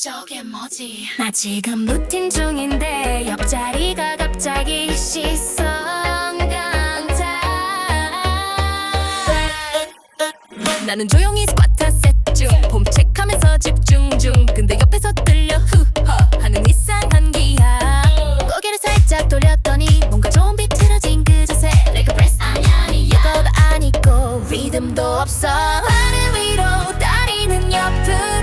저게 뭐지? 나 지금 루틴 중인데 옆자리가 갑자기 강타 나는 조용히 스쿼트 세중. 봄책하면서 집중 중. 근데 옆에서 들려 후허 하는 이상한 기하. 고개를 살짝 돌렸더니 뭔가 좀 비틀어진 그 자세. A press 아냐 아니야 이거도 아니고 리듬도 없어. 하늘 위로 다리는 옆으로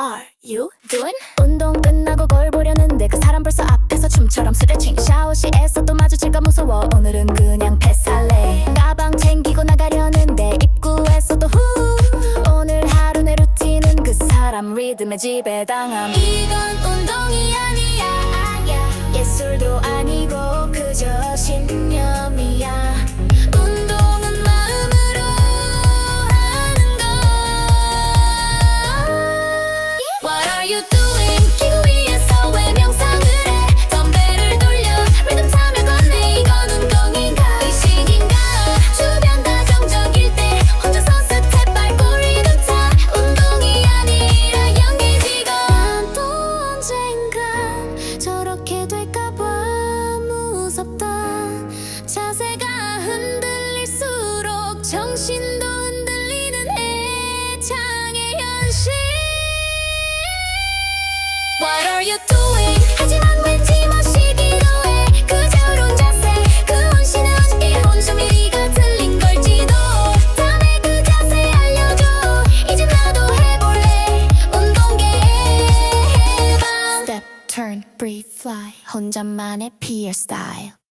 are you doing? 운동 끝나고 거울 보려는데 그 사람 벌써 앞에서 춤처럼 스트레칭. 샤워실에서 또 마주칠까 무서워. 오늘은 그냥 패스할래. 가방 챙기고 나가려는데 입구에서도 후. 오늘 하루 내 루틴은 그 사람 리듬에 지배당함. 이건 운동이 아니야. 예술도 흔들릴수록 정신도 흔들리는 애창의 현실. What are you doing? 하지만 왠지 멋이 기도 해 그저런 자세. 그 어저께 혼자 미리가 틀린 걸지도. 다음에 그 자세 알려줘. 이제 나도 해볼래. 운동계 해봐. Step, turn, breathe, fly. 혼자만의 피어 스타일